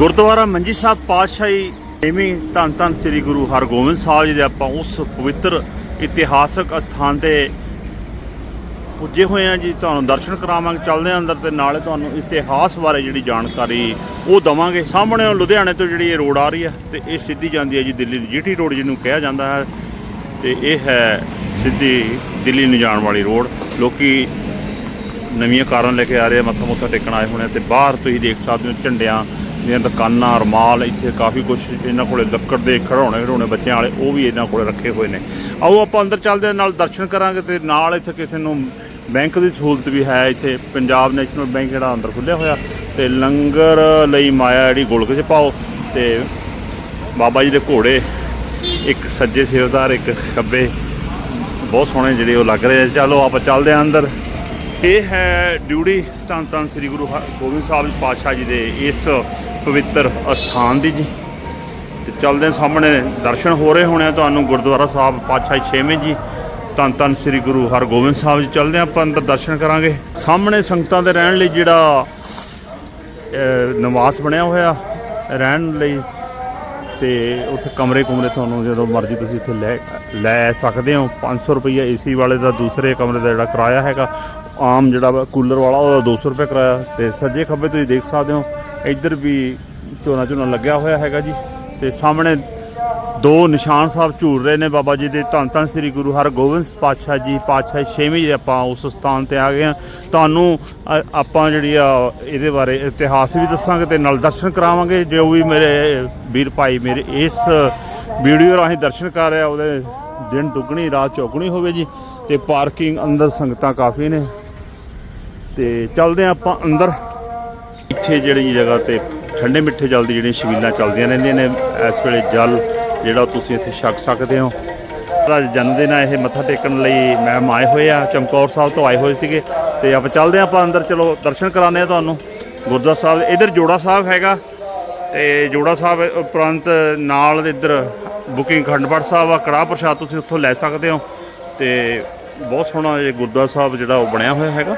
ਗੁਰਦੁਆਰਾ ਮੰਜੀ ਸਾਹਿਬ ਪਾਤਸ਼ਾਹੀ ਛੇਵੀਂ ਧੰਨ ਧੰਨ ਸ੍ਰੀ ਗੁਰੂ ਹਰਗੋਬਿੰਦ ਸਾਹਿਬ ਜੀ ਦੇ ਆਪਾਂ ਉਸ ਪਵਿੱਤਰ ਇਤਿਹਾਸਕ ਅਸਥਾਨ ਤੇ ਪੁੱਜੇ ਹੋਏ ਆ ਜੀ। ਤੁਹਾਨੂੰ ਦਰਸ਼ਨ ਕਰਾਵਾਂਗੇ, ਚੱਲਦੇ ਆ ਅੰਦਰ ਤੇ ਨਾਲੇ ਤੁਹਾਨੂੰ ਇਤਿਹਾਸ ਬਾਰੇ ਜਿਹੜੀ ਜਾਣਕਾਰੀ ਉਹ ਦਵਾਂਗੇ। ਸਾਹਮਣੇ ਲੁਧਿਆਣੇ ਤੋਂ ਜਿਹੜੀ ਇਹ ਰੋਡ ਆ ਰਹੀ ਹੈ ਤੇ ਇਹ ਸਿੱਧੀ ਜਾਂਦੀ ਹੈ ਜੀ ਦਿੱਲੀ ਨੂੰ ਜੀਟੀ ਰੋਡ ਜਿਹਨੂੰ ਕਿਹਾ ਜਾਂਦਾ ਹੈ। ਤੇ ਇਹ ਹੈ ਸਿੱਧੀ ਦਿੱਲੀ ਨੂੰ ਜਾਣ ਵਾਲੀ ਰੋਡ। ਲੋਕੀ ਨਵੀਆਂ ਕਾਰਾਂ ਲੈ ਕੇ ਆ ਰਹੇ ਆ, ਮੱਥਾ ਮੁੱਥਾ ਟੇਕਣ ਆਏ ਹੋਣੇ ਆ ਤੇ ਬਾਹਰ ਤੁਸੀਂ ਦੇਖ ਸਕਦੇ ਹੋ ਝੰਡਿਆਂ ਜਿਹੜੀਆਂ ਦੁਕਾਨਾਂ, ਰਮਾਲ, ਇੱਥੇ ਕਾਫੀ ਕੁਝ ਇਹਨਾਂ ਕੋਲੇ ਲੱਕੜ ਦੇ ਖਿਡੌਣੇ ਖਿਡੌਣੇ ਬੱਚਿਆਂ ਵਾਲੇ, ਉਹ ਵੀ ਇਹਨਾਂ ਕੋਲੇ ਰੱਖੇ ਹੋਏ ਨੇ। ਆਓ ਆਪਾਂ ਅੰਦਰ ਚੱਲਦੇ ਹਾਂ, ਨਾਲ ਦਰਸ਼ਨ ਕਰਾਂਗੇ ਤੇ ਨਾਲ ਇੱਥੇ ਕਿਸੇ ਨੂੰ ਬੈਂਕ ਦੀ ਸਹੂਲਤ ਵੀ ਹੈ, ਇੱਥੇ ਪੰਜਾਬ ਨੈਸ਼ਨਲ ਬੈਂਕ ਜਿਹੜਾ ਅੰਦਰ ਖੁੱਲਿਆ ਹੋਇਆ ਤੇ ਲੰਗਰ ਲਈ ਮਾਇਆ ਜਿਹੜੀ ਗੋਲਕ 'ਚ ਪਾਓ ਤੇ ਬਾਬਾ ਜੀ ਦੇ ਘੋੜੇ, ਇੱਕ ਸੱਜੇ ਸਿਰਦਾਰ, ਇੱਕ ਖੱਬੇ, ਬਹੁਤ ਸੋਹਣੇ ਜਿਹੜੇ ਉਹ ਲੱਗ ਰਹੇ ਆ। ਚਲੋ ਆਪਾਂ ਚੱਲਦੇ ਹਾਂ ਅੰਦਰ। ਇਹ ਹੈ ਡਿਊਟੀ ਧੰਨ ਧੰਨ ਸ੍ਰੀ ਗੁਰੂ ਗੋਬਿੰਦ ਸਾਹਿਬ ਪਾਤਸ਼ਾਹ ਜੀ ਦੇ ਇਸ ਪਵਿੱਤਰ ਅਸਥਾਨ ਦੀ ਜੀ। ਤੇ ਚੱਲਦੇ ਹਾਂ ਸਾਹਮਣੇ ਦਰਸ਼ਨ ਹੋ ਰਹੇ ਹੋਣੇ ਆ ਤੁਹਾਨੂੰ, ਗੁਰਦੁਆਰਾ ਸਾਹਿਬ ਪਾਤਸ਼ਾਹ ਛੇਵੇਂ ਜੀ। ਧੰਨ ਧੰਨ ਸ੍ਰੀ ਗੁਰੂ ਹਰਗੋਬਿੰਦ ਸਾਹਿਬ ਜੀ। ਚੱਲਦੇ ਹਾਂ ਆਪਾਂ ਅੰਦਰ ਦਰਸ਼ਨ ਕਰਾਂਗੇ। ਸਾਹਮਣੇ ਸੰਗਤਾਂ ਦੇ ਰਹਿਣ ਲਈ ਜਿਹੜਾ ਨਿਵਾਸ ਬਣਿਆ ਹੋਇਆ, ਰਹਿਣ ਲਈ। ਤੇ ਉੱਥੇ ਕਮਰੇ ਕੁਮਰੇ ਤੁਹਾਨੂੰ ਜਦੋਂ ਮਰਜ਼ੀ ਤੁਸੀਂ ਇੱਥੇ ਲੈ ਲੈ ਸਕਦੇ ਹੋ। 500 ਰੁਪਈਆ ਏਸੀ ਵਾਲੇ ਦਾ ਦੂਸਰੇ ਕਮਰੇ ਦਾ ਜਿਹੜਾ ਕਿਰਾਇਆ ਹੈਗਾ, ਆਮ ਜਿਹੜਾ ਵਾ ਕੂਲਰ ਵਾਲਾ, ਉਹਦਾ 200 ਰੁਪਏ ਕਿਰਾਇਆ। ਤੇ ਸੱਜੇ ਖੱਬੇ ਤੁਸੀਂ ਦੇਖ ਸਕਦੇ ਹੋ ਇੱਧਰ ਵੀ ਝੋਨਾ ਝੋਨਾ ਲੱਗਿਆ ਹੋਇਆ ਹੈਗਾ ਜੀ ਤੇ ਸਾਹਮਣੇ ਦੋ ਨਿਸ਼ਾਨ ਸਾਹਿਬ ਝੂਲ ਰਹੇ ਨੇ ਬਾਬਾ ਜੀ ਦੇ। ਧੰਨ ਧੰਨ ਸ੍ਰੀ ਗੁਰੂ ਹਰਗੋਬਿੰਦ ਪਾਤਸ਼ਾਹ ਜੀ, ਪਾਤਸ਼ਾਹ ਛੇਵੀਂ ਜੀ ਆਪਾਂ ਉਸ ਸਥਾਨ ਤੇ ਆ ਗਏ ਆ ਤੁਹਾਨੂੰ ਆਪਾਂ ਜਿਹੜੀ ਆ, ਇਹਦੇ ਬਾਰੇ ਇਤਿਹਾਸ ਵੀ ਦੱਸਾਂਗੇ ਤੇ ਨਾਲ ਦਰਸ਼ਨ ਕਰਾਵਾਂਗੇ। ਜੋ ਵੀ ਮੇਰੇ ਵੀਰ ਭਾਈ ਮੇਰੇ ਇਸ ਵੀਡੀਓ ਰਾਹੀਂ ਦਰਸ਼ਨ ਕਰ ਰਿਹਾ ਉਹਦੇ ਦਿਨ ਦੁੱਗਣੀ, ਰਾਤ ਚੌਗਣੀ ਹੋਵੇ ਜੀ। ਤੇ ਪਾਰਕਿੰਗ ਅੰਦਰ ਸੰਗਤਾਂ ਕਾਫੀ ਨੇ। ਤੇ ਚੱਲਦੇ ਆ ਆਪਾਂ ਅੰਦਰ। ਇੱਥੇ ਜਿਹੜੀ ਜਗ੍ਹਾ ਤੇ ਠੰਡੇ ਮਿੱਠੇ ਜਲ ਦੀ ਜਿਹੜੀਆਂ ਛਬੀਲਾਂ ਚੱਲਦੀਆਂ ਰਹਿੰਦੀਆਂ ਨੇ, ਇਸ ਵੇਲੇ ਜਲ ਜਿਹੜਾ ਤੁਸੀਂ ਇੱਥੇ ਛਕ ਸਕਦੇ ਹੋ। ਦਾ ਜਨਮ ਦਿਨ ਆ, ਇਹ ਮੱਥਾ ਟੇਕਣ ਲਈ ਮੈਮ ਆਏ ਹੋਏ ਆ, ਚਮਕੌਰ ਸਾਹਿਬ ਤੋਂ ਆਏ ਹੋਏ ਸੀਗੇ। ਤੇ ਆਪਾਂ ਚੱਲਦੇ ਹਾਂ, ਆਪਾਂ ਅੰਦਰ, ਚਲੋ ਦਰਸ਼ਨ ਕਰਾਉਂਦੇ ਆ ਤੁਹਾਨੂੰ। ਗੁਰਦੁਆਰਾ ਸਾਹਿਬ, ਇਧਰ ਜੋੜਾ ਸਾਹਿਬ ਹੈਗਾ। ਤੇ ਜੋੜਾ ਸਾਹਿਬ ਉਪਰੰਤ ਨਾਲ ਇੱਧਰ ਬੁਕਿੰਗ ਖੰਡਪੜ ਸਾਹਿਬ ਆ, ਕੜਾਹ ਪ੍ਰਸ਼ਾਦ ਤੁਸੀਂ ਉੱਥੋਂ ਲੈ ਸਕਦੇ ਹੋ। ਤੇ ਬਹੁਤ ਸੋਹਣਾ ਇਹ ਗੁਰਦੁਆਰਾ ਸਾਹਿਬ ਜਿਹੜਾ ਉਹ ਬਣਿਆ ਹੋਇਆ ਹੈਗਾ।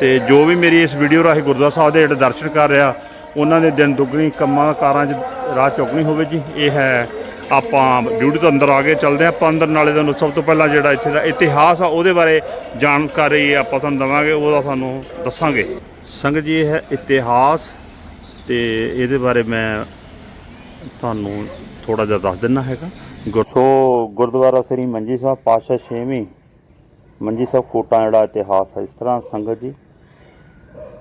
ਤੇ ਜੋ ਵੀ ਮੇਰੀ ਇਸ ਵੀਡੀਓ ਰਾਹੀਂ ਗੁਰਦੁਆਰਾ ਸਾਹਿਬ ਦੇ ਜਿਹੜੇ ਦਰਸ਼ਨ ਕਰ ਰਿਹਾ, ਉਹਨਾਂ ਦੇ ਦਿਨ ਦੁੱਗਣੀ, ਕੰਮਾਂ ਕਾਰਾਂ 'ਚ ਰਾਹ ਚੁੱਕਣੀ ਹੋਵੇ ਜੀ। ਇਹ ਹੈ, ਆਪਾਂ ਡਿਊਟੀ ਤੋਂ ਅੰਦਰ ਆ ਕੇ ਚੱਲਦੇ ਹਾਂ ਆਪਾਂ ਅੰਦਰ। ਨਾਲੇ ਤੁਹਾਨੂੰ ਸਭ ਤੋਂ ਪਹਿਲਾਂ ਜਿਹੜਾ ਇੱਥੇ ਦਾ ਇਤਿਹਾਸ ਆ, ਉਹਦੇ ਬਾਰੇ ਜਾਣਕਾਰੀ ਆਪਾਂ ਤੁਹਾਨੂੰ ਦਵਾਂਗੇ, ਉਹਦਾ ਤੁਹਾਨੂੰ ਦੱਸਾਂਗੇ। ਸੰਗਤ ਜੀ, ਇਹ ਹੈ ਇਤਿਹਾਸ ਤੇ ਇਹਦੇ ਬਾਰੇ ਮੈਂ ਤੁਹਾਨੂੰ ਥੋੜਾ ਜਿਹਾ ਦੱਸ ਦਿੰਨਾ ਹੈਗਾ। ਗੁਰ- ਸੋ, ਗੁਰਦੁਆਰਾ ਸ੍ਰੀ ਮੰਜੀ ਸਾਹਿਬ, ਪਾਤਸ਼ਾਹ ਛੇਵੀਂ ਮੰਜੀ ਸਾਹਿਬ ਕੋਟਾ ਜਿਹੜਾ ਇਤਿਹਾਸ ਹੈ, ਇਸ ਤਰ੍ਹਾਂ ਸੰਗਤ ਜੀ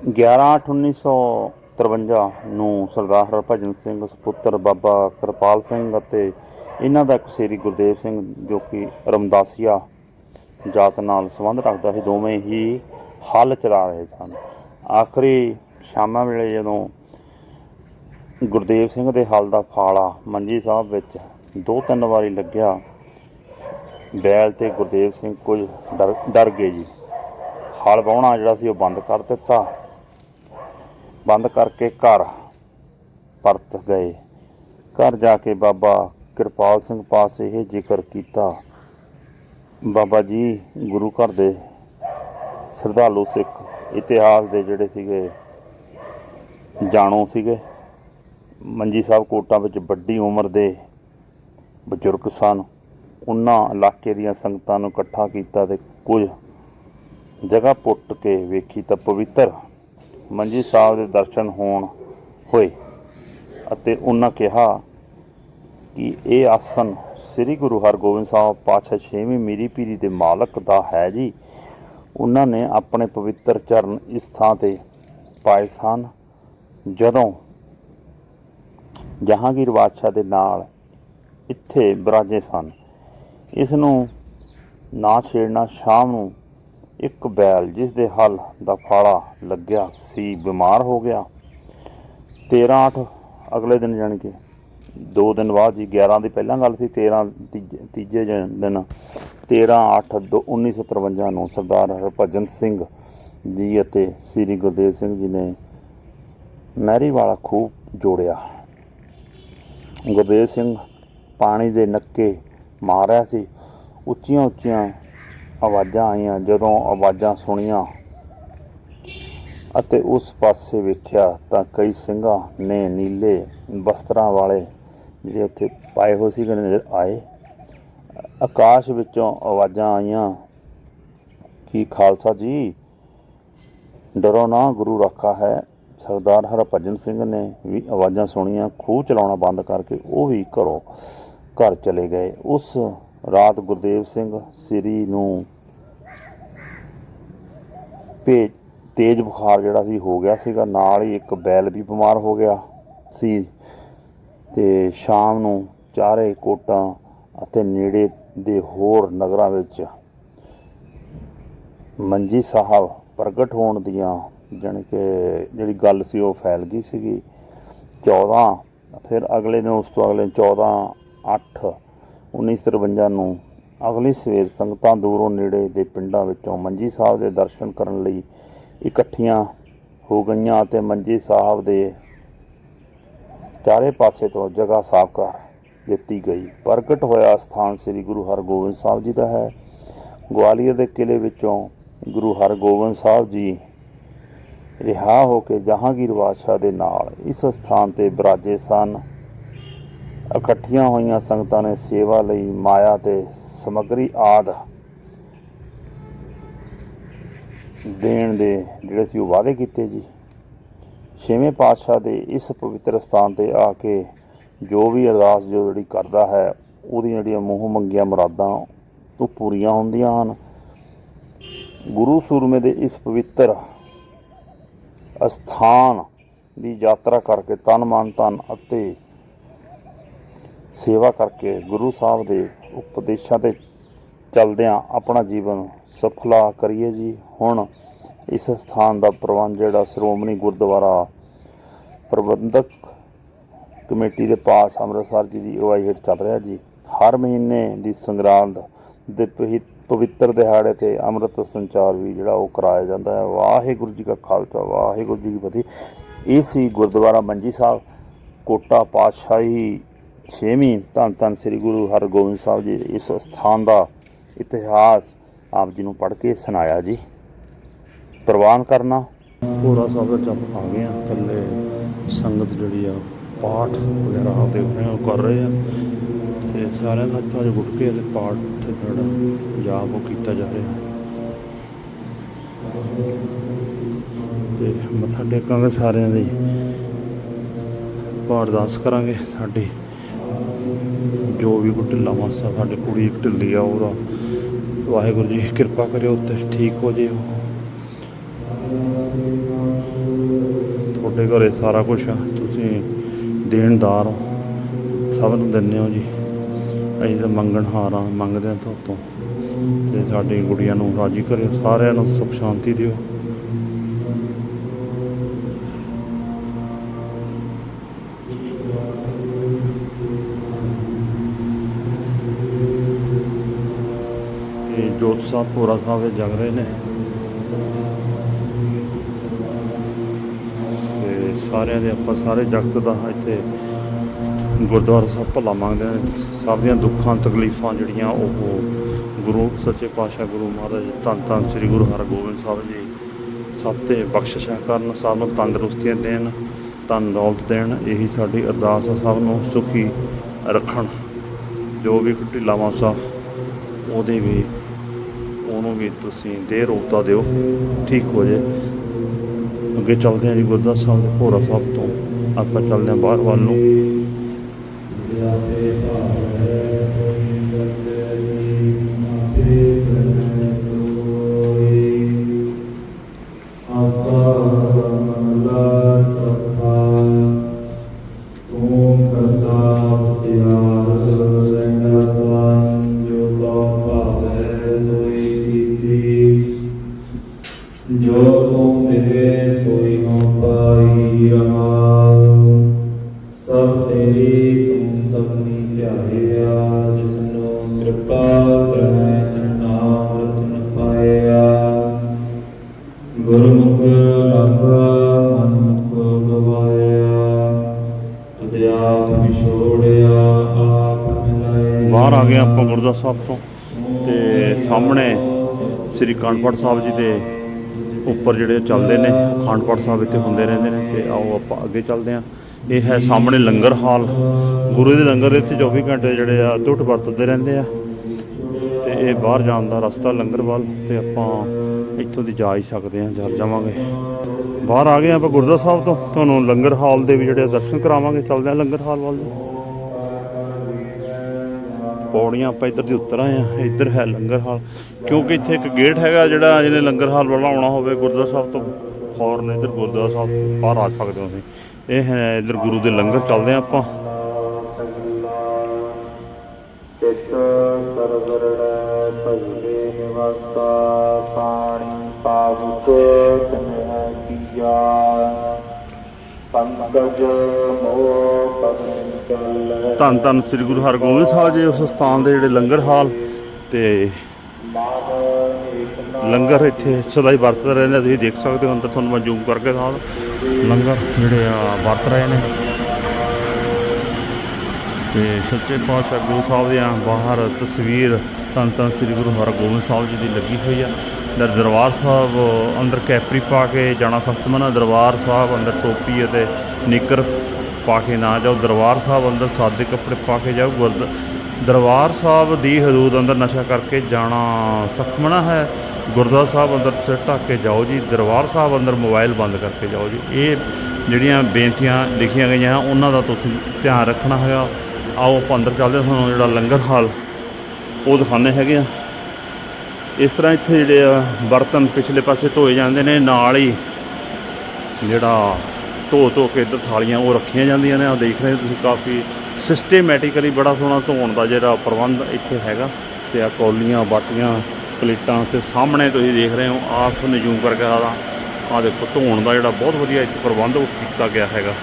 11/8/1953 ਨੂੰ ਸਰਦਾਰ ਹਰਭਜਨ ਸਿੰਘ ਸੁਪੁੱਤਰ ਬਾਬਾ ਕਿਰਪਾਲ ਸਿੰਘ ਅਤੇ ਇਹਨਾਂ ਦਾ ਇੱਕ ਸ੍ਰੀ ਗੁਰਦੇਵ ਸਿੰਘ ਜੋ ਕਿ ਰਮਦਾਸੀਆ ਜਾਤ ਨਾਲ ਸੰਬੰਧ ਰੱਖਦਾ ਸੀ, ਦੋਵੇਂ ਹੀ ਹਲ ਚਲਾ ਰਹੇ ਸਨ। ਆਖਰੀ ਸ਼ਾਮਾਂ ਵੇਲੇ ਜਦੋਂ ਗੁਰਦੇਵ ਸਿੰਘ ਦੇ ਹਲ ਦਾ ਫਾਲਾ ਮੰਜੀ ਸਾਹਿਬ ਵਿੱਚ ਦੋ ਤਿੰਨ ਵਾਰੀ ਲੱਗਿਆ, ਬੈਲ ਤੇ ਗੁਰਦੇਵ ਸਿੰਘ ਕੁਝ ਡਰ ਡਰ ਗਏ ਜੀ। ਹਲ ਵਾਹੁਣਾ ਜਿਹੜਾ ਸੀ ਉਹ ਬੰਦ ਕਰ ਦਿੱਤਾ। ਬੰਦ ਕਰਕੇ ਘਰ ਪਰਤ ਗਏ। ਘਰ ਜਾ ਕੇ ਬਾਬਾ ਕਿਰਪਾਲ ਸਿੰਘ ਪਾਸ ਇਹ ਜ਼ਿਕਰ ਕੀਤਾ। ਬਾਬਾ ਜੀ, ਗੁਰੂ ਘਰ ਦੇ ਸ਼ਰਧਾਲੂ ਸਿੱਖ ਇਤਿਹਾਸ ਦੇ ਜਿਹੜੇ ਸੀਗੇ, ਜਾਣੋ ਸੀਗੇ। ਮੰਜੀ ਸਾਹਿਬ ਕੋਟਾਂ ਵਿੱਚ ਵੱਡੀ ਉਮਰ ਦੇ ਬਜ਼ੁਰਗ ਸਨ। ਉਹਨਾਂ ਇਲਾਕੇ ਦੀਆਂ ਸੰਗਤਾਂ ਨੂੰ ਇਕੱਠਾ ਕੀਤਾ ਤੇ ਕੁਝ ਜਗ੍ਹਾ ਪੁੱਟ ਕੇ ਵੇਖੀ ਤਾਂ ਪਵਿੱਤਰ ਮੰਜੀ ਸਾਹਿਬ ਦੇ ਦਰਸ਼ਨ ਹੋਣ ਹੋਏ ਅਤੇ ਉਹਨਾਂ ਕਿਹਾ ਕਿ ਇਹ ਆਸਨ ਸ੍ਰੀ ਗੁਰੂ ਹਰਗੋਬਿੰਦ ਸਾਹਿਬ ਪਾਤਸ਼ਾਹ ਛੇਵੀਂ ਮੀਰੀ ਪੀਰੀ ਦੇ ਮਾਲਕ ਦਾ ਹੈ ਜੀ। ਉਹਨਾਂ ਨੇ ਆਪਣੇ ਪਵਿੱਤਰ ਚਰਨ ਇਸ ਥਾਂ ਤੇ ਪਾਏ ਸਨ। ਜਦੋਂ ਜਹਾਂਗੀਰ ਬਾਦਸ਼ਾਹ ਦੇ ਨਾਲ ਇੱਥੇ ਬਿਰਾਜੇ ਸਨ। ਇਸ ਨੂੰ ਨਾ ਛੇੜਨਾ ਸ਼ਾਮ ਨੂੰ ਇੱਕ ਬੈਲ ਜਿਸ ਦੇ ਹਲ ਦਾ ਫਾੜਾ ਲੱਗਿਆ ਸੀ, ਬਿਮਾਰ ਹੋ ਗਿਆ। 13 8 ਅਗਲੇ ਦਿਨ ਜਾਣੀ ਕਿ ਦੋ ਦਿਨ ਬਾਅਦ ਜੀ 11 ਦੀ ਪਹਿਲਾਂ ਗੱਲ ਸੀ 13 ਤੀਜੇ- ਤੀਜੇ ਜ- ਦਿਨ 13 8 ਦੋ- 1953 ਨੂੰ ਸਰਦਾਰ ਹਰਭਜਨ ਸਿੰਘ ਜੀ ਅਤੇ ਸ੍ਰੀ ਗੁਰਦੇਵ ਸਿੰਘ ਜੀ ਨੇ ਨਹਿਰੀ ਵਾਲਾ ਖੂਬ ਜੋੜਿਆ। ਗੁਰਦੇਵ ਸਿੰਘ ਪਾਣੀ ਦੇ ਨੱਕੇ ਮਾਰ ਰਿਹਾ ਸੀ। ਉੱਚੀਆਂ ਉੱਚੀਆਂ ਆਵਾਜ਼ਾਂ ਆਈਆਂ, ਜਦੋਂ ਆਵਾਜ਼ਾਂ ਸੁਣੀਆਂ ਅਤੇ ਉਸ ਪਾਸੇ ਵੇਖਿਆ ਤਾਂ ਕਈ ਸਿੰਘਾਂ ਨੇ ਨੀਲੇ ਵਸਤਰਾਂ ਵਾਲੇ ਜਿਹੜੇ ਉੱਥੇ ਪਾਏ ਹੋਏ ਸੀ ਨਜ਼ਰ ਆਏ। ਆਕਾਸ਼ ਵਿੱਚੋਂ ਆਵਾਜ਼ਾਂ ਆਈਆਂ, ਕਿ ਖਾਲਸਾ ਜੀ, ਡਰੋ ਨਾ, ਗੁਰੂ ਰੱਖਾ ਹੈ। ਸਰਦਾਰ ਹਰਭਜਨ ਸਿੰਘ ਨੇ ਵੀ ਆਵਾਜ਼ਾਂ ਸੁਣੀਆਂ, ਖੂਹ ਚਲਾਉਣਾ ਬੰਦ ਕਰਕੇ ਉਹ ਵੀ ਘਰੋਂ ਘਰ ਚਲੇ ਗਏ। ਉਸ ਰਾਤ ਗੁਰਦੇਵ ਸਿੰਘ ਸ੍ਰੀ ਨੂੰ ਭੇ ਤੇਜ਼ ਬੁਖਾਰ ਜਿਹੜਾ ਸੀ ਹੋ ਗਿਆ ਸੀਗਾ, ਨਾਲ ਹੀ ਇੱਕ ਬੈਲ ਵੀ ਬਿਮਾਰ ਹੋ ਗਿਆ ਸੀ ਤੇ ਸ਼ਾਮ ਨੂੰ ਚਾਰੇ ਕੋਟਾਂ ਅਤੇ ਨੇੜੇ ਦੇ ਹੋਰ ਨਗਰਾਂ ਵਿੱਚ ਮੰਜੀ ਸਾਹਿਬ ਪ੍ਰਗਟ ਹੋਣ ਦੀਆਂ ਜਾਣੀ ਕਿ ਜਿਹੜੀ ਗੱਲ ਸੀ ਉਹ ਫੈਲ ਗਈ ਸੀਗੀ। 14 ਫਿਰ ਅਗਲੇ ਦਿਨ ਉਸ ਤੋਂ ਅਗਲੇ 14 8 1953 ਨੂੰ ਅਗਲੀ ਸਵੇਰ ਸੰਗਤਾਂ ਦੂਰੋਂ ਨੇੜੇ ਦੇ ਪਿੰਡਾਂ ਵਿੱਚੋਂ ਮੰਜੀ ਸਾਹਿਬ ਦੇ ਦਰਸ਼ਨ ਕਰਨ ਲਈ ਇਕੱਠੀਆਂ ਹੋ ਗਈਆਂ ਅਤੇ ਮੰਜੀ ਸਾਹਿਬ ਦੇ ਚਾਰੇ ਪਾਸੇ ਤੋਂ ਜਗ੍ਹਾ ਸਾਫ਼ ਕਰ ਦਿੱਤੀ ਗਈ। ਪ੍ਰਗਟ ਹੋਇਆ ਸਥਾਨ ਸ੍ਰੀ ਗੁਰੂ ਹਰਗੋਬਿੰਦ ਸਾਹਿਬ ਜੀ ਦਾ ਹੈ। ਗਵਾਲੀਅਰ ਦੇ ਕਿਲੇ ਵਿੱਚੋਂ ਗੁਰੂ ਹਰਗੋਬਿੰਦ ਸਾਹਿਬ ਜੀ ਰਿਹਾ ਹੋ ਕੇ ਜਹਾਂਗੀਰ ਬਾਦਸ਼ਾਹ ਦੇ ਨਾਲ ਇਸ ਸਥਾਨ ਤੇ ਬਰਾਜੇ ਸਨ। ਇਕੱਠੀਆਂ ਹੋਈਆਂ ਸੰਗਤਾਂ ਨੇ ਸੇਵਾ ਲਈ ਮਾਇਆ ਤੇ ਸਮੱਗਰੀ ਆਦ ਦੇਣ ਦੇ ਜਿਹੜੇ ਸੀ ਉਹ ਵਾਅਦੇ ਕੀਤੇ ਜੀ। ਛੇਵੇਂ ਪਾਤਸ਼ਾਹ ਦੇ ਇਸ ਪਵਿੱਤਰ ਸਥਾਨ ਤੇ ਆ ਕੇ ਜੋ ਵੀ ਅਰਦਾਸ ਜੋ ਜਿਹੜੀ ਕਰਦਾ ਹੈ, ਉਹਦੀਆਂ ਜਿਹੜੀਆਂ ਮੂੰਹ ਮੰਗੀਆਂ ਮੁਰਾਦਾਂ ਉਹ ਪੂਰੀਆਂ ਹੁੰਦੀਆਂ ਹਨ। ਗੁਰੂ ਸੂਰਮੇ ਦੇ ਇਸ ਪਵਿੱਤਰ ਅਸਥਾਨ ਦੀ ਯਾਤਰਾ ਕਰਕੇ ਤਨ ਮਨ ਧਨ ਅਤੇ ਸੇਵਾ ਕਰਕੇ ਗੁਰੂ ਸਾਹਿਬ ਦੇ ਉਪਦੇਸ਼ਾਂ ਤੇ ਚੱਲਦਿਆਂ ਆਪਣਾ ਜੀਵਨ ਸਫਲਾ ਕਰੀਏ ਜੀ। ਹੁਣ ਇਸ ਸਥਾਨ ਦਾ ਪ੍ਰਬੰਧ ਜਿਹੜਾ ਸ਼੍ਰੋਮਣੀ ਗੁਰਦੁਆਰਾ ਪ੍ਰਬੰਧਕ ਕਮੇਟੀ ਦੇ ਪਾਸ ਅੰਮ੍ਰਿਤਸਰ ਜੀ ਦੀ ਅਗਵਾਈ ਹੇਠ ਚੱਲ ਰਿਹਾ ਜੀ। ਹਰ ਮਹੀਨੇ ਦੀ ਸੰਗਰਾਂਦ ਦੇ ਪਹੀ- ਪਵਿੱਤਰ ਦਿਹਾੜੇ ਤੇ ਅੰਮ੍ਰਿਤ ਸੰਚਾਰ ਵੀ ਜਿਹੜਾ ਉਹ ਕਰਾਇਆ ਜਾਂਦਾ ਹੈ। ਵਾਹਿਗੁਰੂ ਜੀ ਕਾ ਖਾਲਸਾ, ਵਾਹਿਗੁਰੂ ਜੀ ਕੀ ਫਤਿਹ। ਇਹ ਸੀ ਗੁਰਦੁਆਰਾ ਮੰਜੀ ਸਾਹਿਬ, ਕੋਟਾ ਪਾਤਸ਼ਾਹੀ ਛੇਵੀਂ ਧੰਨ ਧੰਨ ਸ੍ਰੀ ਗੁਰੂ ਹਰਗੋਬਿੰਦ ਸਾਹਿਬ ਜੀ ਇਸ ਸਥਾਨ ਦਾ ਇਤਿਹਾਸ ਆਪ ਜੀ ਨੂੰ ਪੜ੍ਹ ਕੇ ਸੁਣਾਇਆ ਜੀ। ਪ੍ਰਵਾਨ ਕਰਨਾ। ਪੂਰਾ ਸਾਹਿਬ ਦਾ ਜਪ ਆ ਗਏ ਆ ਥੱਲੇ ਸੰਗਤ ਜਿਹੜੀ ਆ, ਪਾਠ ਵਗੈਰਾ ਆਪਦੇ ਆਪਣੇ ਉਹ ਕਰ ਰਹੇ ਆ। ਤੇ ਸਾਰਿਆਂ ਦਾ ਹੱਥਾਂ 'ਚ ਕੇ ਤੇ ਪਾਠ ਤੇ ਥੋੜਾ ਜਾਪ ਉਹ ਕੀਤਾ ਜਾ ਰਿਹਾ। ਤੇ ਮੱਥਾ ਟੇਕਾਂਗੇ ਸਾਰਿਆਂ ਦੇ। ਪਾਠ ਅਰਦਾਸ ਕਰਾਂਗੇ ਸਾਡੀ। ਜੋ ਵੀ ਕੋਈ ਢਿੱਲਾ ਮਾਸਾ ਸਾਡੇ ਕੁੜੀ ਇੱਕ ਢਿੱਲੀ ਆ ਉਹਦਾ। ਵਾਹਿਗੁਰੂ ਜੀ, ਕਿਰਪਾ ਕਰਿਓ ਉੱਤੇ, ਠੀਕ ਹੋ ਜੇ ਤੁਹਾਡੇ ਘਰੇ ਸਾਰਾ ਕੁਝ ਆ, ਤੁਸੀਂ ਦੇਣਦਾਰ ਹੋ। ਸਭ ਨੂੰ ਦਿੰਦੇ ਹੋ ਜੀ। ਅਸੀਂ ਤਾਂ ਮੰਗਣ ਹਾਰਾਂ ਮੰਗਦੇ ਹਾਂ ਤੁਹਾਤੋਂ। ਤੇ ਸਾਡੀ ਗੁੜੀਆਂ ਨੂੰ ਰਾਜੀ ਕਰਿਓ, ਸਾਰਿਆਂ ਨੂੰ ਸੁਖ ਸ਼ਾਂਤੀ ਦਿਓ। ਜੋਤ ਸਾਹਿਬ ਭੋਰਾ ਸਾਹਿਬ ਦੇ ਜਗ ਰਹੇ ਨੇ। ਤੇ ਸਾਰਿਆਂ ਦੇ ਆਪਾਂ ਸਾਰੇ ਜਗਤ ਦਾ ਇੱਥੇ ਗੁਰਦੁਆਰਾ ਸਾਹਿਬ ਭਲਾ ਮੰਗਦੇ ਹਾਂ। ਸਭ ਦੀਆਂ ਦੁੱਖਾਂ, ਤਕਲੀਫਾਂ ਜਿਹੜੀਆਂ ਉਹ ਗੁਰੂ, ਸੱਚੇ ਪਾਤਸ਼ਾਹ ਗੁਰੂ ਮਹਾਰਾਜ ਧੰਨ ਧੰਨ ਸ੍ਰੀ ਗੁਰੂ ਹਰਗੋਬਿੰਦ ਸਾਹਿਬ ਜੀ, ਸਭ ਤੇ ਬਖਸ਼ਿਸ਼ਾਂ ਕਰਨ, ਸਭ ਨੂੰ ਤੰਦਰੁਸਤੀਆਂ ਦੇਣ, ਧਨ ਦੌਲਤ ਦੇਣ। ਇਹੀ ਸਾਡੀ ਅਰਦਾਸ ਹੈ ਸਭ ਨੂੰ, ਸੁਖੀ ਰੱਖਣ। ਜੋ ਵੀ ਕੋਈ ਢਿੱਲਾ ਮਾਸਾ ਉਹਦੇ ਵੀ ਉਹਨੂੰ ਵੀ ਤੁਸੀਂ ਦੇ ਰੋਕਤਾ ਦਿਓ। ਠੀਕ ਹੋ ਜੇ। ਅੱਗੇ ਚੱਲਦੇ ਹਾਂ ਜੀ ਗੁਰਦੁਆਰਾ ਸਾਹਿਬ ਦੇ ਭੋਰਾ ਸਾਹਿਬ ਤੋਂ। ਆਪਾਂ ਚੱਲਦੇ ਹਾਂ ਬਾਹਰ ਵੱਲ ਨੂੰ। ਸਾਹਿਬ ਤੋਂ ਤੇ ਸਾਹਮਣੇ ਸ੍ਰੀ ਕਾਨਪੁਰ ਸਾਹਿਬ ਜੀ ਦੇ ਉੱਪਰ ਜਿਹੜੇ ਚੱਲਦੇ ਨੇ ਅਖੰਡ ਪਾਠ ਸਾਹਿਬ ਇੱਥੇ ਹੁੰਦੇ ਰਹਿੰਦੇ ਨੇ, ਤੇ ਆਓ ਆਪਾਂ ਅੱਗੇ ਚੱਲਦੇ ਹਾਂ। ਇਹ ਹੈ ਸਾਹਮਣੇ ਲੰਗਰ ਹਾਲ। ਗੁਰੂ ਦੇ ਲੰਗਰ ਇੱਥੇ 24 ਘੰਟੇ ਜਿਹੜੇ ਆ ਟੁੱਟ ਵਰਤਦੇ ਰਹਿੰਦੇ ਆ। ਤੇ ਇਹ ਬਾਹਰ ਜਾਣ ਦਾ ਰਸਤਾ ਲੰਗਰ ਵੱਲ, ਤੇ ਆਪਾਂ ਇੱਥੋਂ ਦੀ ਜਾ ਹੀ ਸਕਦੇ ਹਾਂ ਜਦ ਜਾਵਾਂਗੇ। ਬਾਹਰ ਆ ਗਏ ਆਪਾਂ ਗੁਰਦੁਆਰਾ ਸਾਹਿਬ ਤੋਂ। ਤੁਹਾਨੂੰ ਲੰਗਰ ਹਾਲ ਦੇ ਵੀ ਜਿਹੜੇ ਆ, ਦਰਸ਼ਨ ਕਰਾਵਾਂਗੇ, ਚੱਲਦੇ ਹਾਂ ਲੰਗਰ ਹਾਲ ਵੱਲ। ਪੌੜੀਆਂ ਆਪਾਂ ਇੱਧਰ ਦੀ ਉੱਤਰ ਆਏ ਆ, ਇੱਧਰ ਹੈ ਲੰਗਰ ਹਾਲ। ਕਿਉਂਕਿ ਇੱਥੇ ਇੱਕ ਗੇਟ ਹੈਗਾ ਜਿਹੜਾ ਜਿਹਨੇ ਲੰਗਰ ਹਾਲ ਵੱਲ ਆਉਣਾ ਹੋਵੇ, ਗੁਰਦੁਆਰਾ ਸਾਹਿਬ ਤੋਂ ਫੌਰਨ ਇੱਧਰ ਗੁਰਦੁਆਰਾ ਸਾਹਿਬ ਬਾਹਰ ਆ ਸਕਦੇ ਹੋ ਤੁਸੀਂ ਇਹ ਹੈ ਇੱਧਰ ਗੁਰੂ ਦੇ ਲੰਗਰ ਚੱਲਦੇ ਆ ਆਪਾਂ। ਪਾਣੀ ਪਾਵਕ ਤਨਹ ਕੀਆ। ਪੰਕਜ ਮੋਹ ਪਵਨ ਧੰਨ ਧੰਨ ਸ੍ਰੀ ਗੁਰੂ ਹਰਗੋਬਿੰਦ ਸਾਹਿਬ ਜੀ ਉਸ ਸਥਾਨ ਦੇ ਜਿਹੜੇ ਲੰਗਰ ਹਾਲ ਤੇ ਲੰਗਰ ਇੱਥੇ ਸਦਾ ਹੀ ਵਰਤਦੇ ਰਹਿੰਦੇ ਤੁਸੀਂ ਦੇਖ ਸਕਦੇ ਹੋ ਅੰਦਰ ਤੁਹਾਨੂੰ ਮੈਂ ਜ਼ੂਮ ਕਰਕੇ ਦਿਖਾ ਲੰਗਰ ਜਿਹੜੇ ਆ ਵਰਤ ਰਹੇ ਨੇ। ਤੇ ਸੱਚੇ ਪਾਤਸ਼ਾਹ ਗੁਰੂ ਸਾਹਿਬ ਦੇ ਬਾਹਰ ਤਸਵੀਰ ਧੰਨ ਧੰਨ ਸ੍ਰੀ ਗੁਰੂ ਹਰਗੋਬਿੰਦ ਸਾਹਿਬ ਜੀ ਦੀ ਲੱਗੀ ਹੋਈ ਆ। ਦਰ, ਦਰਬਾਰ ਸਾਹਿਬ ਅੰਦਰ ਕੈਪਰੀ ਪਾ ਕੇ ਜਾਣਾ ਸਖਤ ਮਨਾ। ਦਰਬਾਰ ਸਾਹਿਬ ਅੰਦਰ ਟੋਪੀ ਅਤੇ ਨਿੱਕਰ ਪਾ ਕੇ ਨਾ ਜਾਓ। ਦਰਬਾਰ ਸਾਹਿਬ ਅੰਦਰ ਸਾਦੇ ਕੱਪੜੇ ਪਾ ਕੇ ਜਾਓ। ਗੁਰਦ ਦਰਬਾਰ ਸਾਹਿਬ ਦੀ ਹਦੂਦ ਅੰਦਰ ਨਸ਼ਾ ਕਰਕੇ ਜਾਣਾ ਸਖਤ ਮਨਾ ਹੈ। ਗੁਰਦੁਆਰਾ ਸਾਹਿਬ ਅੰਦਰ ਸਿਰ ਢੱਕ ਕੇ ਜਾਓ ਜੀ। ਦਰਬਾਰ ਸਾਹਿਬ ਅੰਦਰ ਮੋਬਾਈਲ ਬੰਦ ਕਰਕੇ ਜਾਓ ਜੀ। ਇਹ ਜਿਹੜੀਆਂ ਬੇਨਤੀਆਂ ਲਿਖੀਆਂ ਗਈਆਂ ਉਹਨਾਂ ਦਾ ਤੁਸੀਂ ਧਿਆਨ ਰੱਖਣਾ ਹੈਗਾ। ਆਓ, ਆਪਾਂ ਅੰਦਰ ਚੱਲਦੇ ਹਾਂ। ਤੁਹਾਨੂੰ ਜਿਹੜਾ ਲੰਗਰ ਹਾਲ, ਉਹ ਦਿਖਾਉਂਦੇ ਹੈਗੇ ਆ ਇਸ ਤਰ੍ਹਾਂ ਇੱਥੇ ਜਿਹੜੇ ਆ, ਬਰਤਨ ਪਿਛਲੇ ਪਾਸੇ ਧੋਏ ਜਾਂਦੇ ਨੇ। ਨਾਲ ਹੀ ਜਿਹੜਾ ਧੋ ਧੋ ਕੇ ਇੱਧਰ ਥਾਲੀਆਂ ਉਹ ਰੱਖੀਆਂ ਜਾਂਦੀਆਂ ਨੇ ਆ ਦੇਖ ਰਹੇ ਹੋ ਤੁਸੀਂ ਕਾਫੀ ਸਿਸਟੇਮੈਟਿਕਲੀ ਬੜਾ ਸੋਹਣਾ ਧੋਣ ਦਾ ਜਿਹੜਾ ਪ੍ਰਬੰਧ ਇੱਥੇ ਹੈਗਾ ਤੇ ਆ ਕੌਲੀਆਂ, ਬਾਟੀਆਂ, ਪਲੇਟਾਂ ਤੇ ਸਾਹਮਣੇ ਤੁਸੀਂ ਦੇਖ ਰਹੇ ਹੋ ਆਪ ਤੁਹਾਨੂੰ ਜ਼ੂਮ ਕਰਕੇ ਆਦਾ ਆ ਦੇਖੋ ਧੋਣ ਦਾ ਜਿਹੜਾ ਬਹੁਤ ਵਧੀਆ ਇੱਥੇ ਪ੍ਰਬੰਧ ਉਹ ਕੀਤਾ ਗਿਆ ਹੈਗਾ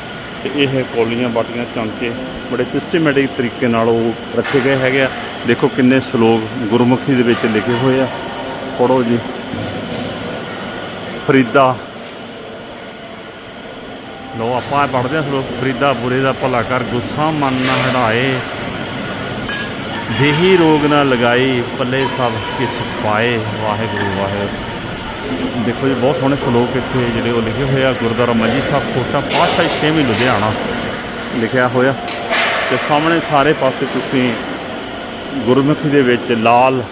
ਤੇ ਇਹ ਹੈ ਕੌਲੀਆਂ, ਬਾਟੀਆਂ ਚਮਚੇ ਬੜੇ ਸਿਸਟਮੈਟਿਕ ਤਰੀਕੇ ਨਾਲ ਉਹ ਰੱਖੇ ਗਏ ਹੈਗੇ ਆ। ਦੇਖੋ ਕਿੰਨੇ ਸ਼ਲੋਕ ਗੁਰਮੁਖੀ ਦੇ ਵਿੱਚ ਲਿਖੇ ਹੋਏ ਆ। ਪੜੋ ਜੀ। ਫਰੀਦਾ ਲੋ, ਆਪਾਂ ਪੜਦੇ ਹਾਂ ਸ਼ਲੋਕ ਫਰੀਦਾ ਬੁਰੇ ਦਾ ਭਲਾ ਕਰ, ਗੁੱਸਾ ਮਨ ਨਾ ਹਟਾਏ ਦੇਹੀ ਰੋਗ ਨਾ ਲਗਾਈ, ਪੱਲੇ ਸਭ ਕਿਸ ਪਾਏ। ਵਾਹਿਗੁਰੂ ਵਾਹਿਗੁਰੂ। ਦੇਖੋ ਜੀ, ਬਹੁਤ ਸੋਹਣੇ ਸ਼ਲੋਕ ਇੱਥੇ ਜਿਹੜੇ ਉਹ ਲਿਖੇ ਹੋਏ ਆ, ਗੁਰਦੁਆਰਾ ਮੰਜੀ ਸਾਹਿਬ ਕੋਟਾ ਪਾਤਸ਼ਾਹੀ ਛੇਵੀਂ ਲੁਧਿਆਣਾ ਲਿਖਿਆ ਹੋਇਆ। ਤੇ ਸਾਹਮਣੇ ਸਾਰੇ ਪਾਸੇ ਤੁਸੀਂ ਗੁਰਮੁਖੀ ਦੇ ਵਿੱਚ ਲਾਲ,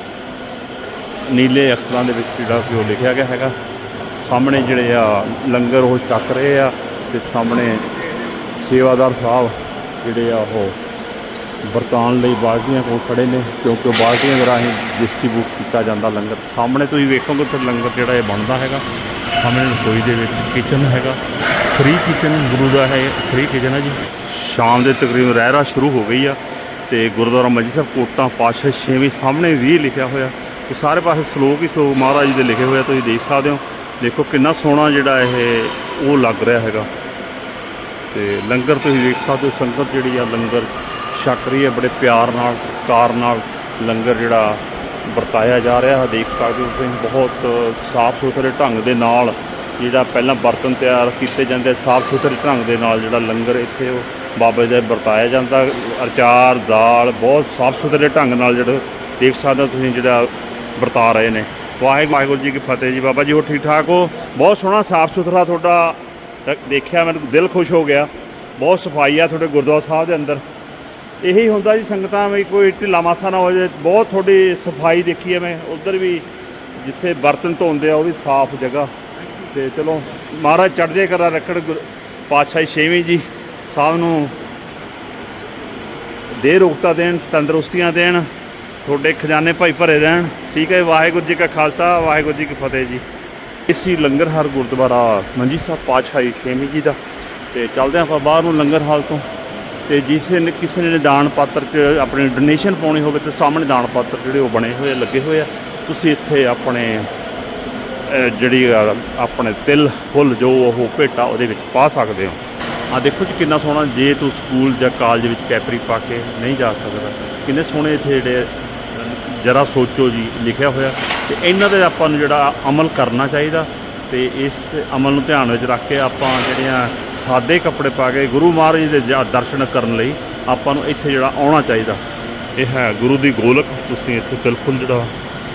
ਨੀਲੇ ਅੱਖਰਾਂ ਦੇ ਵਿੱਚ ਜਿਹੜਾ ਕਿ ਉਹ ਲਿਖਿਆ ਗਿਆ ਹੈਗਾ। ਸਾਹਮਣੇ ਜਿਹੜੇ ਆ ਲੰਗਰ ਉਹ ਛਕ ਰਹੇ ਆ। ਤੇ ਸਾਹਮਣੇ ਸੇਵਾਦਾਰ ਸਾਹਿਬ ਜਿਹੜੇ ਆ ਉਹ ਵਰਤਾਨ ਲਈ ਬਾਲਟੀਆਂ ਕੋਲ ਖੜੇ ਨੇ, ਕਿਉਂਕਿ ਉਹ ਬਾਲਟੀਆਂ ਦੇ ਰਾਹੀਂ ਡਿਸਟ੍ਰੀਬਿਊਟ ਕੀਤਾ ਜਾਂਦਾ ਲੰਗਰ। ਸਾਹਮਣੇ ਤੁਸੀਂ ਵੇਖੋਗੇ ਉੱਥੇ ਲੰਗਰ ਜਿਹੜਾ ਇਹ ਬਣਦਾ ਹੈਗਾ। ਸਾਹਮਣੇ ਰਸੋਈ ਦੇ ਵਿੱਚ ਕਿਚਨ ਹੈਗਾ। ਫ੍ਰੀ ਕਿਚਨ ਗੁਰੂ ਦਾ ਹੈ ਫ੍ਰੀ ਕਿਚਨ ਹੈ ਜੀ। ਸ਼ਾਮ ਦੇ ਤਕਰੀਬਨ ਰਹਿਰਾ ਸ਼ੁਰੂ ਹੋ ਗਈ ਆ ਤੇ ਗੁਰਦੁਆਰਾ ਮੰਜੀ ਸਾਹਿਬ ਕੋਟਾਂ ਪਾਤਸ਼ਾਹ ਛੇਵੀਂ ਸਾਹਮਣੇ ਵੀ ਲਿਖਿਆ ਹੋਇਆ। ਤੇ ਸਾਰੇ ਪਾਸੇ ਸ਼ਲੋਕ ਹੀ ਸ਼ਲੋਕ ਮਹਾਰਾਜ ਜੀ ਦੇ ਲਿਖੇ ਹੋਏ ਆ, ਤੁਸੀਂ ਦੇਖ ਸਕਦੇ ਹੋ। ਦੇਖੋ ਕਿੰਨਾ ਸੋਹਣਾ ਜਿਹੜਾ ਇਹ ਉਹ ਲੱਗ ਰਿਹਾ ਹੈਗਾ। ਤੇ ਲੰਗਰ ਤੁਸੀਂ ਵੇਖ ਸਕਦੇ ਹੋ, ਸੰਗਤ ਜਿਹੜੀ ਆ ਲੰਗਰ ਛਕ ਰਹੀ ਹੈ, ਬੜੇ ਪਿਆਰ ਨਾਲ, ਕਾਰ ਨਾਲ ਲੰਗਰ ਜਿਹੜਾ ਵਰਤਾਇਆ ਜਾ ਰਿਹਾ ਹੈ। ਦੇਖ ਸਕਦੇ ਹੋ ਤੁਸੀਂ, ਬਹੁਤ ਸਾਫ਼ ਸੁਥਰੇ ਢੰਗ ਦੇ ਨਾਲ ਜਿਹੜਾ ਪਹਿਲਾਂ ਬਰਤਨ ਤਿਆਰ ਕੀਤੇ ਜਾਂਦੇ ਸਾਫ਼ ਸੁਥਰੇ ਢੰਗ ਦੇ ਨਾਲ ਜਿਹੜਾ ਲੰਗਰ ਇੱਥੇ ਉਹ ਬਾਬਾ ਜੀ ਵਰਤਾਇਆ ਜਾਂਦਾ। ਅਚਾਰ, ਦਾਲ, ਬਹੁਤ ਸਾਫ਼ ਸੁਥਰੇ ਢੰਗ ਨਾਲ ਜਿਹੜਾ ਦੇਖ ਸਕਦੇ ਹੋ ਤੁਸੀਂ ਜਿਹੜਾ ਵਰਤਾ ਰਹੇ ਨੇ। ਵਾਹਿਗੁਰੂ ਵਾਹਿਗੁਰੂ ਜੀ ਕੀ ਫਤਿਹ ਜੀ। ਬਾਬਾ ਜੀ ਹੋ ਠੀਕ ਠਾਕ ਹੋ? ਬਹੁਤ ਸੋਹਣਾ, ਸਾਫ਼ ਸੁਥਰਾ ਤੁਹਾਡਾ ਰ- ਦੇਖਿਆ, ਮੈਨੂੰ ਦਿਲ ਖੁਸ਼ ਹੋ ਗਿਆ। ਬਹੁਤ ਸਫ਼ਾਈ ਆ ਤੁਹਾਡੇ ਗੁਰਦੁਆਰਾ ਸਾਹਿਬ ਦੇ ਅੰਦਰ। ਇਹੀ ਹੁੰਦਾ ਜੀ ਸੰਗਤਾਂ ਵੀ ਕੋਈ ਢਿੱਲਾ ਮਾਸਾ ਨਾ ਹੋ ਜਾਏ। ਬਹੁਤ ਤੁਹਾਡੀ ਸਫ਼ਾਈ ਦੇਖੀ ਹੈ ਮੈਂ। ਉਧਰ ਵੀ ਜਿੱਥੇ ਬਰਤਨ ਧੋਂਦੇ ਆ, ਉਹ ਵੀ ਸਾਫ਼ ਜਗ੍ਹਾ। ਤੇ ਚਲੋ, ਮਹਾਰਾਜ ਚੜ੍ਹਦੇ ਕਰਾ ਰੱਖਣ। ਗੁਰ- ਪਾਤਸ਼ਾਹੀ ਛੇਵੀਂ ਜੀ ਸਾਹਿਬ ਨੂੰ ਦੇ ਰੋਗਤਾ ਦੇਣ, ਤੰਦਰੁਸਤੀਆਂ ਦੇਣ। ਤੁਹਾਡੇ ਖਜ਼ਾਨੇ ਭਾਈ ਭਰੇ ਰਹਿਣ। ਠੀਕ ਹੈ ਵਾਹਿਗੁਰੂ ਜੀ ਕਾ ਖਾਲਸਾ ਵਾਹਿਗੁਰੂ ਜੀ ਕੀ ਫਤਿਹ ਜੀ। ਇਸੀ ਲੰਗਰ ਹਾਲ ਗੁਰਦੁਆਰਾ ਮੰਜੀ ਸਾਹਿਬ ਪਾਤਸ਼ਾਹੀ ਛੇਵੀਂ ਜੀ ਦਾ। ਤੇ ਚੱਲਦੇ ਹਾਂ ਆਪਾਂ ਬਾਹਰ ਨੂੰ ਲੰਗਰ ਹਾਲ ਤੋਂ। ਤੇ ਜਿਸ ਨੇ ਕਿਸੇ ਨੇ ਦਾਨ ਪਾਤਰ 'ਚ ਆਪਣੀ ਡੋਨੇਸ਼ਨ ਪਾਉਣੀ ਹੋਵੇ ਤੇ ਸਾਹਮਣੇ ਦਾਨ ਪਾਤਰ ਜਿਹੜੇ ਉਹ ਬਣੇ ਹੋਏ ਆ, ਲੱਗੇ ਹੋਏ ਆ। ਤੁਸੀਂ ਇੱਥੇ ਆਪਣੇ ਜਿਹੜੀ ਆ, ਆਪਣੇ ਤਿਲ ਫੁੱਲ ਜੋ ਉਹ ਭੇਟਾ ਉਹਦੇ ਵਿੱਚ ਪਾ ਸਕਦੇ ਹੋ। ਆ ਦੇਖੋ ਜੀ ਕਿੰਨਾ ਸੋਹਣਾ ਜੇ ਤੂੰ ਸਕੂਲ ਜਾਂ ਕਾਲਜ ਵਿੱਚ ਕੈਪਰੀ ਪਾ ਕੇ ਨਹੀਂ ਜਾ ਸਕਦਾ। ਕਿੰਨੇ ਸੋਹਣੇ ਇੱਥੇ ਜਿਹੜੇ ਜਰਾ ਸੋਚੋ ਜੀ ਲਿਖਿਆ ਹੋਇਆ। ਤੇ ਇਹਨਾਂ ਦੇ ਆਪਾਂ ਨੂੰ ਜਿਹੜਾ ਅਮਲ ਕਰਨਾ ਚਾਹੀਦਾ। ਤੇ ਇਸ ਅਮਲ ਨੂੰ ਧਿਆਨ ਵਿੱਚ ਰੱਖ ਕੇ ਆਪਾਂ ਜਿਹੜੀਆਂ ਸਾਦੇ ਕੱਪੜੇ ਪਾ ਕੇ ਗੁਰੂ ਮਹਾਰਾਜ ਦੇ ਦਰਸ਼ਨ ਕਰਨ ਲਈ ਆਪਾਂ ਨੂੰ ਇੱਥੇ ਜਿਹੜਾ ਆਉਣਾ ਚਾਹੀਦਾ। ਇਹ ਹੈ ਗੁਰੂ ਦੀ ਗੋਲਕ। ਤੁਸੀਂ ਇੱਥੇ ਬਿਲਕੁਲ ਜਿਹੜਾ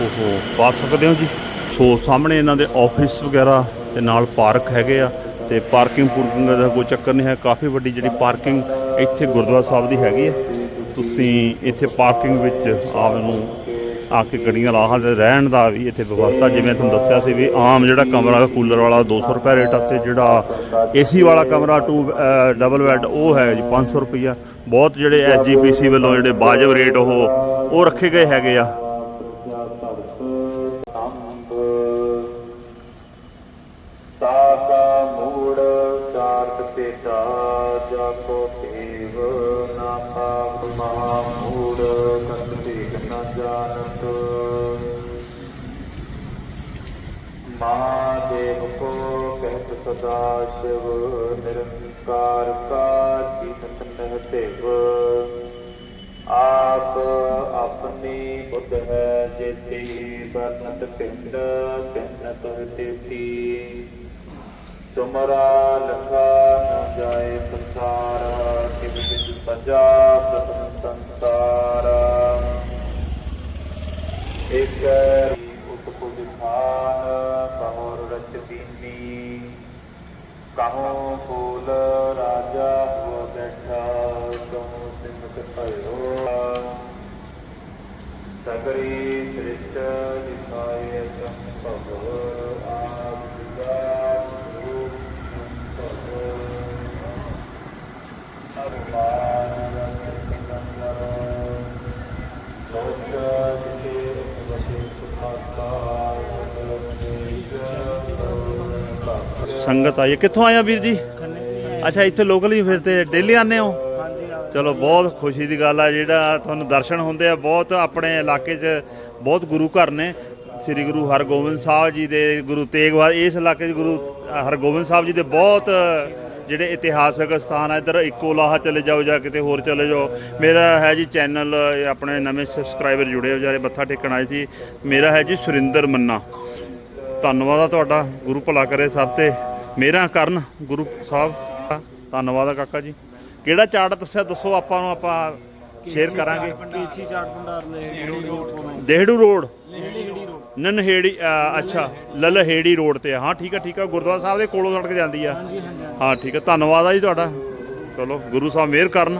ਉਹ ਪਾ ਸਕਦੇ ਹੋ ਜੀ। ਸੋ ਸਾਹਮਣੇ ਇਹਨਾਂ ਦੇ ਆਫਿਸ ਵਗੈਰਾ ਤੇ ਨਾਲ ਪਾਰਕ ਹੈਗੇ ਆ। ਤੇ ਪਾਰਕਿੰਗ ਪੂਰਕਿੰਗ ਦਾ ਕੋਈ ਚੱਕਰ ਨਹੀਂ ਹੈ। ਕਾਫੀ ਵੱਡੀ ਜਿਹੜੀ ਪਾਰਕਿੰਗ ਇੱਥੇ ਗੁਰਦੁਆਰਾ ਸਾਹਿਬ ਦੀ ਹੈਗੀ ਹੈ। ਤੁਸੀਂ ਇੱਥੇ ਪਾਰਕਿੰਗ ਵਿੱਚ ਆਪ ਨੂੰ ਆ ਕੇ ਗੱਡੀਆਂ ਲਾ ਸਕਦੇ ਰਹਿਣ ਦਾ ਵੀ ਇੱਥੇ ਵਿਵਸਥਾ, ਜਿਵੇਂ ਤੁਹਾਨੂੰ ਦੱਸਿਆ ਸੀ ਵੀ ਆਮ ਜਿਹੜਾ ਕਮਰਾ ਕੂਲਰ ਵਾਲਾ 200 ਰੁਪਏ ਰੇਟ ਆ ਤੇ ਜਿਹੜਾ ਏਸੀ ਵਾਲਾ ਕਮਰਾ 2 ਡਬਲ ਬੈੱਡ ਉਹ ਹੈ ਜੀ 500 ਰੁਪਈਆ। ਬਹੁਤ ਜਿਹੜੇ ਐਸਜੀਪੀਸੀ ਵੱਲੋਂ ਜਿਹੜੇ ਵਾਜਬ ਰੇਟ ਉਹ ਉਹ ਰੱਖੇ ਗਏ ਹੈਗੇ ਆ। ਚੀਤ ਆਪ ਆਪਣੀ ਬੁੱਧ ਹੈ ਜੇਤੀ ਬਰਨਤ ਪਿੰਡ ਪਿੰਡ ਤੁਹ ਤੇਤੀ। ਤੁਮਰਾ ਲਖਾ ਨ ਜਾਏ ਸੰਸਾਰ, ਕਿਵ ਬਿਦ ਸਜਾ ਪ੍ਰਥਮ ਸੰਸਾਰ। ਇਕ ਉਤਪੁਜ ਖਾਨ ਕਹੋਰ ਰਚ ਬੀਨੀ ਕਹੋ ਫੂਲ ਰਾਜਾ ਬੈਠਾ ਕਹੋ ਸਿਮਟ ਭਇਓ ਸਗਰੀ ਸ੍ਰਿਸ਼ਟ ਦਿਖਾਏ ਸੰਭਵ ਆਪ ਦਾ ਰੂਪ ਸੰਭਵ ਅਰਮਾਨ ਰੰਗੰਦਰ ਲੋਕ ਜਿਤੇ ਵਸੇ ਸੁਖਾਤਾ ਸੰਗਤ ਆਈ ਕਿੱਥੋਂ ਆਇਆ ਵੀਰ ਜੀ? ਅੱਛਾ ਇੱਥੇ ਲੋਕਲ ਹੀ ਫਿਰ ਤੇ ਡੇਲੀ ਆਨੇ ਹੋ? ਚਲੋ ਬਹੁਤ ਖੁਸ਼ੀ ਦੀ ਗੱਲ ਆ ਜਿਹੜਾ ਤੁਹਾਨੂੰ ਦਰਸ਼ਨ ਹੁੰਦੇ ਆ ਬਹੁਤ ਆਪਣੇ ਇਲਾਕੇ 'ਚ ਬਹੁਤ ਗੁਰੂ ਘਰ ਨੇ। ਸ੍ਰੀ ਗੁਰੂ ਹਰਗੋਬਿੰਦ ਸਾਹਿਬ ਜੀ ਦੇ ਗੁਰੂ ਤੇਗ ਬਹਾਦਰ ਇਸ ਇਲਾਕੇ 'ਚ ਗੁਰੂ ਹਰਗੋਬਿੰਦ ਸਾਹਿਬ ਜੀ ਦੇ ਬਹੁਤ ਜਿਹੜੇ ਇਤਿਹਾਸਕ ਸਥਾਨ ਆ ਇੱਧਰ ਇੱਕੋ ਲਾਹਾ ਚਲੇ ਜਾਓ ਜਾਂ ਕਿਤੇ ਹੋਰ ਚਲੇ ਜਾਓ। ਮੇਰਾ ਹੈ ਜੀ ਚੈਨਲ ਆਪਣੇ ਨਵੇਂ ਸਬਸਕ੍ਰਾਈਬਰ ਜੁੜੇ ਹੋ ਵਿਚਾਰੇ ਮੱਥਾ ਟੇਕਣ ਆਏ ਸੀ। ਮੇਰਾ ਹੈ ਜੀ ਸੁਰਿੰਦਰ ਮੰਨਾ। ਧੰਨਵਾਦ ਆ ਤੁਹਾਡਾ ਗੁਰੂ ਭਲਾ ਕਰੇ ਸਭ ਤੇ। ਮੇਰਾ ਕਰਨ ਗੁਰੂ ਸਾਹਿਬ। ਧੰਨਵਾਦ ਆ ਕਾਕਾ ਜੀ। ਕਿਹੜਾ ਚਾਰਟ ਦੱਸਿਆ ਦੱਸੋ ਆਪਾਂ ਨੂੰ ਆਪਾਂ ਸ਼ੇਅਰ ਕਰਾਂਗੇ। ਕੇਚੀ ਚਾਟ ਭੰਡਾਰ ਕੋਲੋਂ ਦੇਹੜੂ ਰੋਡ ਰੋਡ। ਨਨਹੇੜੀ ਅ, ਅੱਛਾ ਲਲਹੇੜੀ ਰੋਡ ਤੇ ਆ। ਹਾਂ ਠੀਕ ਆ ਠੀਕ ਆ। ਗੁਰਦੁਆਰਾ ਸਾਹਿਬ ਦੇ ਕੋਲੋਂ ਸੜਕ ਜਾਂਦੀ ਆ। ਹਾਂਜੀ ਹਾਂਜੀ। ਹਾਂ ਠੀਕ ਆ। ਧੰਨਵਾਦ ਆ ਜੀ ਤੁਹਾਡਾ। ਚਲੋ ਗੁਰੂ ਸਾਹਿਬ ਮਿਹਰ ਕਰਨ।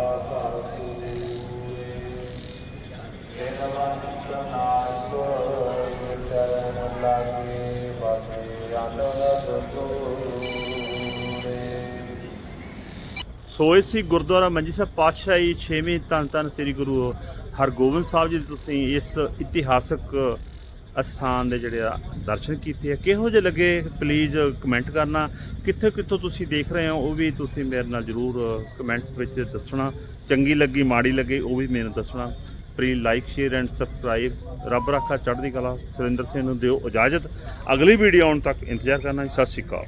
ਸੋ ਇਹ ਸੀ ਗੁਰਦੁਆਰਾ ਮੰਜੀ ਸਾਹਿਬ ਪਾਤਸ਼ਾਹੀ 6ਵੇਂ ਧੰਨ ਧੰਨ ਸ੍ਰੀ ਗੁਰੂ ਹਰਗੋਬਿੰਦ ਸਾਹਿਬ ਜੀ ਤੁਸੀਂ ਇਸ ਇਤਿਹਾਸਕ ਅਸਥਾਨ ਦੇ ਜਿਹੜੇ ਆ ਦਰਸ਼ਨ ਕੀਤੇ ਆ। ਕਿਹੋ ਜਿਹੇ ਲੱਗੇ? ਪਲੀਜ਼ ਕਮੈਂਟ ਕਰਨਾ। ਕਿੱਥੇ ਕਿੱਥੋਂ ਤੁਸੀਂ ਦੇਖ ਰਹੇ ਹੋ, ਉਹ ਵੀ ਤੁਸੀਂ ਮੇਰੇ ਨਾਲ ਜਰੂਰ ਕਮੈਂਟ ਵਿੱਚ ਦੱਸਣਾ। ਚੰਗੀ ਲੱਗੀ, ਮਾੜੀ ਲੱਗੀ, ਉਹ ਵੀ ਮੈਨੂੰ ਦੱਸਣਾ। Please like share and subscribe ਰੱਬ ਰਾਖਾ ਚੜ੍ਹਦੀ ਕਲਾ। ਸੁਰਿੰਦਰ ਸਿੰਘ ਨੂੰ ਦਿਓ ਇਜਾਜ਼ਤ। ਅਗਲੀ ਵੀਡੀਓ ਆਉਣ ਤੱਕ ਇੰਤਜ਼ਾਰ ਕਰਨਾ ਸਤਿ ਸ਼੍ਰੀ ਅਕਾਲ।